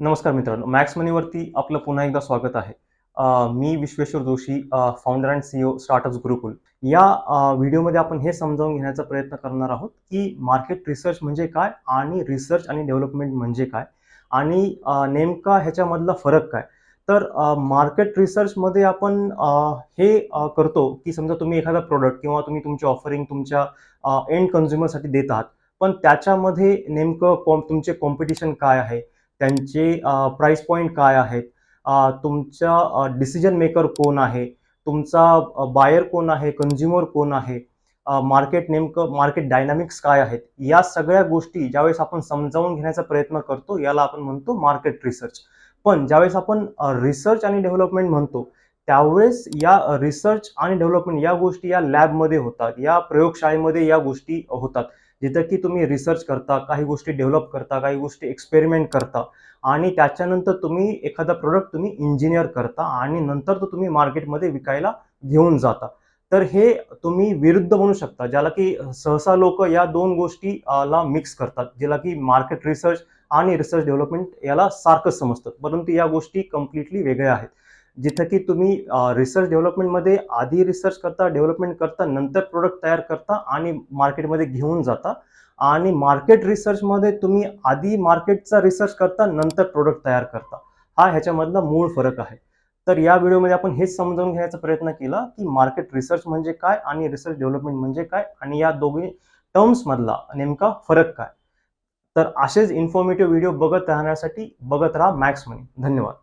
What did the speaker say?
नमस्कार मित्रांनो मॅक्स मनीवरती आपलं पुन्हा एकदा स्वागत आहे. मी Vishweshwar Joshi founder and CEO startups Gurukul या व्हिडिओमध्ये आपण हे समजावून घेण्याचा प्रयत्न करणार आहोत की मार्केट रिसर्च म्हणजे काय आणि रिसर्च आणि डेव्हलपमेंट म्हणजे काय आणि नेमका ह्याच्यामधला फरक काय? तर मार्केट रिसर्चमध्ये आपण हे करतो की समजा तुम्ही एखादा प्रोडक्ट किंवा तुम्ही तुमची ऑफरिंग तुमच्या एंड कन्झ्युमरसाठी देत आहात. पण त्याच्यामध्ये नेमकं कॉम तुमचे कॉम्पिटिशन काय आहे? त्यांचे प्राइस पॉईंट काय आहेत? तुमचा तुमच्या डिसिजन मेकर कोण आहे? तुमचा बायर कोण आहे? कन्झ्युमर कोण आहे? मार्केट नेमकं मार्केट डायनामिक्स काय आहेत? या सगळ्या गोष्टी ज्यावेळेस आपण समजावून घेण्याचा प्रयत्न करतो याला आपण म्हणतो मार्केट रिसर्च पण ज्यावेळेस आपण रिसर्च आणि डेव्हलपमेंट म्हणतो त्यावेळेस या रिसर्च आणि डेव्हलपमेंट या गोष्टी या लॅबमध्ये होतात या प्रयोगशाळेमध्ये या गोष्टी होतात. जिथं की तुम्ही रिसर्च करता काही गोष्टी डेव्हलप करता काही गोष्टी एक्सपेरिमेंट करता आणि त्याच्यानंतर तुम्ही एखादा प्रोडक्ट तुम्ही इंजिनियर करता आणि नंतर तो तुम्ही मार्केटमध्ये विकायला घेऊन जाता. तर हे तुम्ही विरुद्ध म्हणू शकता ज्याला की सहसा लोक या दोन गोष्टी ला मिक्स करतात ज्याला की मार्केट रिसर्च आणि रिसर्च डेव्हलपमेंट याला सारखंच समजतं. परंतु या गोष्टी कम्प्लिटली वेगळ्या आहेत. जिथं की तुम्ही रिसर्च डेव्हलपमेंटमध्ये आधी रिसर्च करता डेव्हलपमेंट करता नंतर प्रोडक्ट तयार करता आणि मार्केटमध्ये घेऊन जाता. आणि मार्केट रिसर्चमध्ये तुम्ही आधी मार्केटचा रिसर्च करता नंतर प्रोडक्ट तयार करता. हा ह्याच्यामधला मूळ फरक आहे. तर या व्हिडिओमध्ये आपण हेच समजावून घेण्याचा प्रयत्न केला की मार्केट रिसर्च म्हणजे काय आणि रिसर्च डेव्हलपमेंट म्हणजे काय आणि या दोघी टर्म्समधला नेमका फरक काय. तर असेच इन्फॉर्मेटिव्ह व्हिडिओ बघत राहण्यासाठी बघत राहा मॅक्स मनी धन्यवाद.